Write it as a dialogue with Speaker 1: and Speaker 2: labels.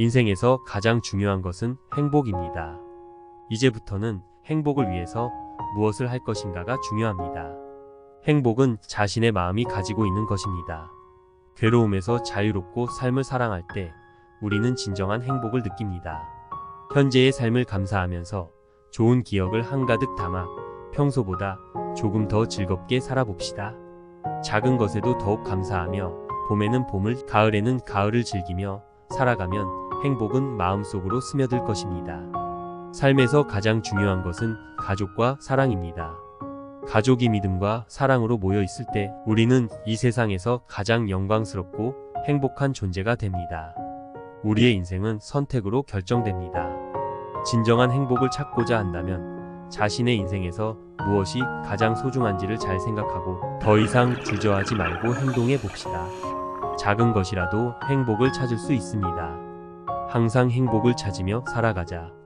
Speaker 1: 인생에서 가장 중요한 것은 행복입니다. 이제부터는 행복을 위해서 무엇을 할 것인가가 중요합니다. 행복은 자신의 마음이 가지고 있는 것입니다. 괴로움에서 자유롭고 삶을 사랑할 때 우리는 진정한 행복을 느낍니다. 현재의 삶을 감사하면서 좋은 기억을 한가득 담아 평소보다 조금 더 즐겁게 살아봅시다. 작은 것에도 더욱 감사하며 봄에는 봄을, 가을에는 가을을 즐기며 살아가면 행복은 마음속으로 스며들 것입니다. 삶에서 가장 중요한 것은 가족과 사랑입니다. 가족이 믿음과 사랑으로 모여 있을 때 우리는 이 세상에서 가장 영광스럽고 행복한 존재가 됩니다. 우리의 인생은 선택으로 결정됩니다. 진정한 행복을 찾고자 한다면 자신의 인생에서 무엇이 가장 소중한지를 잘 생각하고 더 이상 주저하지 말고 행동해 봅시다. 작은 것이라도 행복을 찾을 수 있습니다. 항상 행복을 찾으며 살아가자.